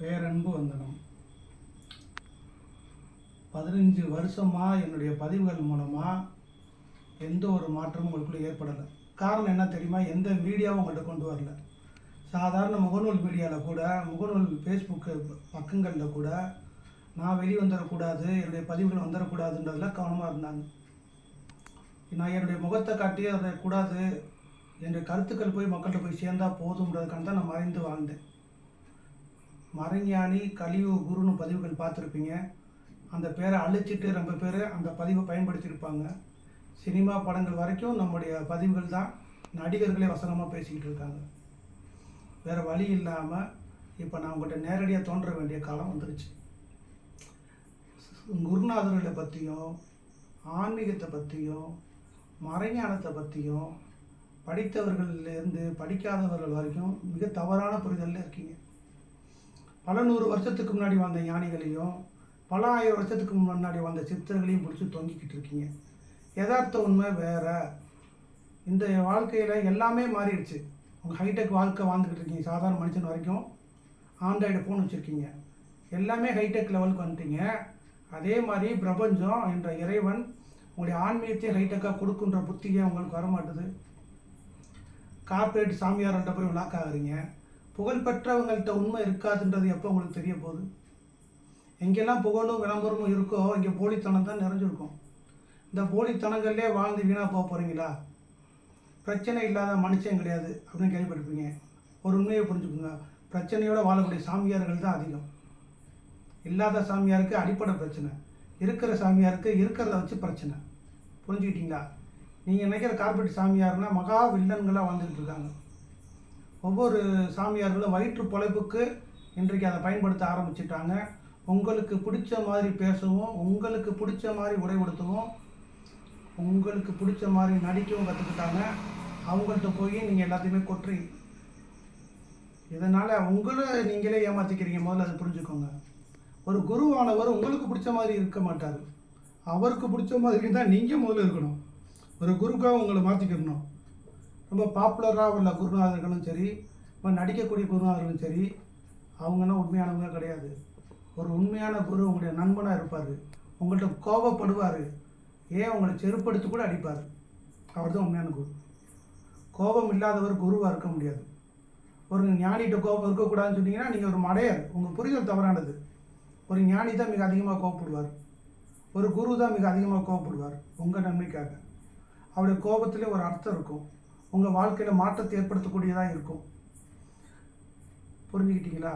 பேரன்பு வந்தனம். பதினஞ்சு வருஷமாக என்னுடைய பதிவுகள் மூலமாக எந்த ஒரு மாற்றமும் உங்களுக்குள்ளே ஏற்படலை. காரணம் என்ன தெரியுமா? எந்த மீடியாவும் உங்கள்கிட்ட கொண்டு வரல. சாதாரண முகநூல் மீடியாவில் கூட முகநூல் ஃபேஸ்புக்கு பக்கங்களில் கூட நான் வெளியே வந்துடக்கூடாது என்னுடைய பதிவுகள் வந்துடக்கூடாதுன்றதில் கவனமாக இருந்தாங்க. நான் என்னுடைய முகத்தை காட்டி அதை கூடாது என்னுடைய கருத்துக்கள் போய் மக்கள்கிட்ட போய் சேர்ந்தால் போதுன்றதுக்காக தான் நான் மறைந்து வாழ்ந்தேன். மறைஞானி கலியு குருன்னு பதிவுகள் பார்த்துருப்பீங்க. அந்த பேரை அழிச்சிட்டு ரொம்ப பேர் அந்த பதிவை பயன்படுத்தியிருப்பாங்க. சினிமா படங்கள் வரைக்கும் நம்முடைய பதிவுகள் தான் நடிகர்களே வசனமாக பேசிக்கிட்டு இருக்காங்க. வேறு வழி இல்லாமல் இப்போ நான் உங்கள்கிட்ட நேரடியாக தோன்ற வேண்டிய காலம் வந்துருச்சு. குருநாதர்களை பற்றியும் ஆன்மீகத்தை பற்றியும் மறைஞானத்தை பற்றியும் படித்தவர்கள்லேருந்து படிக்காதவர்கள் வரைக்கும் மிக தவறான புரிதலில் இருக்கீங்க. பல நூறு வருஷத்துக்கு முன்னாடி வந்த ஞானிகளையும் பல ஆயிரம் வருஷத்துக்கு முன்னாடி வந்த சித்தர்களையும் பிடிச்சி தொங்கிக்கிட்டு இருக்கீங்க. யதார்த்த உண்மை வேற. இந்த வாழ்க்கையில் எல்லாமே மாறிடுச்சு. உங்கள் ஹைடெக் வாழ்க்கை வாழ்ந்துக்கிட்டு இருக்கீங்க. சாதாரண மனுஷன் வரைக்கும் ஆண்ட்ராய்டு ஃபோன் வச்சுருக்கீங்க. எல்லாமே ஹைடெக் லெவலுக்கு வந்துட்டீங்க. அதே மாதிரி பிரபஞ்சம் என்ற இறைவன் உங்களுடைய ஆன்மீகத்தையும் ஹைடெக்காக கொடுக்குன்ற புத்தியை உங்களுக்கு வரமாட்டுது. கார்ப்பரேட் சாமியார்கிட்ட போய் லாக் ஆகுறீங்க. புகழ்பெற்றவங்கள்ட்ட உண்மை இருக்காதுன்றது எப்போ உங்களுக்கு தெரிய போகுது? எங்கெல்லாம் புகழும் விளம்பரமும் இருக்கோ இங்கே போலித்தனம் தான் நிறைஞ்சிருக்கும். இந்த போலித்தனங்கள்லே வாழ்ந்து வீணாக போக போகிறீங்களா பிரச்சனை இல்லாத மனுஷன் கிடையாது அப்படின்னு கேள்விப்பட்டிருப்பீங்க. ஒரு உண்மையை புரிஞ்சுக்கோங்க. பிரச்சனையோடு வாழக்கூடிய சாமியார்கள் தான் அதிகம். இல்லாத சாமியாருக்கு அடிப்படை பிரச்சனை. இருக்கிற சாமியாருக்கு இருக்கிறத வச்சு பிரச்சனை. புரிஞ்சுக்கிட்டீங்களா? நீங்கள் நினைக்கிற கார்பரேட் சாமியார்னால் மகா வில்லன்களாக வாழ்ந்துக்கிட்டு இருக்காங்க. ஒவ்வொரு சாமியார்களும் வயிற்று பொழைப்புக்கு இன்றைக்கு அதை பயன்படுத்த ஆரம்பிச்சிட்டாங்க. உங்களுக்கு பிடிச்ச மாதிரி பேசவும் உங்களுக்கு பிடிச்ச மாதிரி உடை உங்களுக்கு பிடிச்ச மாதிரி நடிக்கவும் கற்றுக்கிட்டாங்க அவங்கள்ட்ட போய் நீங்கள் எல்லாத்தையுமே கொற்றி இதனால் உங்களை நீங்களே ஏமாற்றிக்கிறீங்க முதல்ல அதை புரிஞ்சுக்கோங்க. ஒரு குருவானவர் உங்களுக்கு பிடிச்ச மாதிரி இருக்க மாட்டார். அவருக்கு பிடிச்ச மாதிரி தான் நீங்கள் முதல்ல இருக்கணும். ஒரு குருக்காக உங்களை மாற்றிக்கிடணும் ரொம்ப பாப்புலராக உள்ள குருநாதர்களும் சரி இப்போ நடிக்கக்கூடிய குருநாதர்களும் சரி அவங்கன்னா உண்மையானவங்க கிடையாது. ஒரு உண்மையான குரு உங்களுடைய நண்பனாக இருப்பார். உங்கள்கிட்ட கோபப்படுவார். ஏன் உங்களை செருப்படுத்தி கூட அடிப்பார்? அவர் தான் உண்மையான குரு. கோபம் இல்லாதவர் குருவாக இருக்க முடியாது. ஒரு ஞானிகிட்ட கோபம் இருக்கக்கூடாதுன்னு சொன்னீங்கன்னா நீங்கள் ஒரு மடையர். உங்கள் புரிதல் தவறானது. ஒரு ஞானி தான் மிக அதிகமாக கோபப்படுவார். ஒரு குரு தான் மிக அதிகமாக கோபப்படுவார் உங்கள் நன்மைக்காக. அவருடைய கோபத்திலே ஒரு அர்த்தம் இருக்கும். உங்கள் வாழ்க்கையில் மாற்றத்தை ஏற்படுத்தக்கூடியதாக இருக்கும். புரிஞ்சுக்கிட்டீங்களா?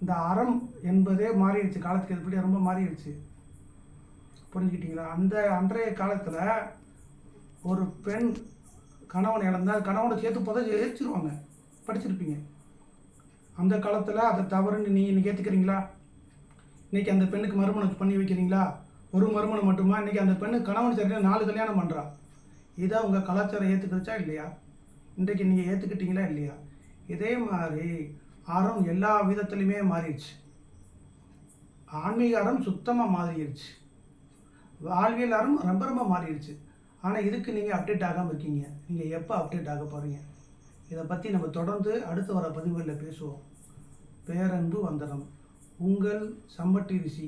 இந்த அறம் என்பதே மாறிடுச்சு. காலத்துக்கு எப்படி ரொம்ப மாறிடுச்சு. புரிஞ்சுக்கிட்டீங்களா? அந்த அன்றைய காலத்தில் ஒரு பெண் கணவன் இழந்தால் கணவனை சேர்த்து போதை எரிச்சிருவாங்க. படிச்சிருப்பீங்க. அந்த காலத்தில் அதை தவறுன்னு நீங்கள் இன்றைக்கி ஏற்றுக்கிறீங்களா இன்றைக்கி அந்த பெண்ணுக்கு மறுமணம் பண்ணி வைக்கிறீங்களா? ஒரு மறுமணம் மட்டுமா? இன்றைக்கி அந்த பெண்ணு கணவன் சரியாக நாலு கல்யாணம் பண்ணுறா இதை உங்கள் கலாச்சாரம் ஏற்றுக்கிடுச்சா இல்லையா? இன்றைக்கு நீங்கள் ஏற்றுக்கிட்டீங்களா இல்லையா? இதே மாதிரி அறம் எல்லா விதத்துலையுமே மாறிடுச்சு. ஆன்மீக அறம் சுத்தமாக மாறிடுச்சு. வாழ்வியல் அறம் ரொம்ப ரொம்ப மாறிடுச்சு. ஆனால் இதுக்கு நீங்கள் அப்டேட் ஆகாமல் இருக்கீங்க. நீங்கள் எப்போ அப்டேட் ஆக போகிறீங்க இதை பற்றி நம்ம தொடர்ந்து அடுத்து வர பதிவுகளில் பேசுவோம். பேரன்பு வந்தனம். உங்கள் சம்பட்டி ரிஷி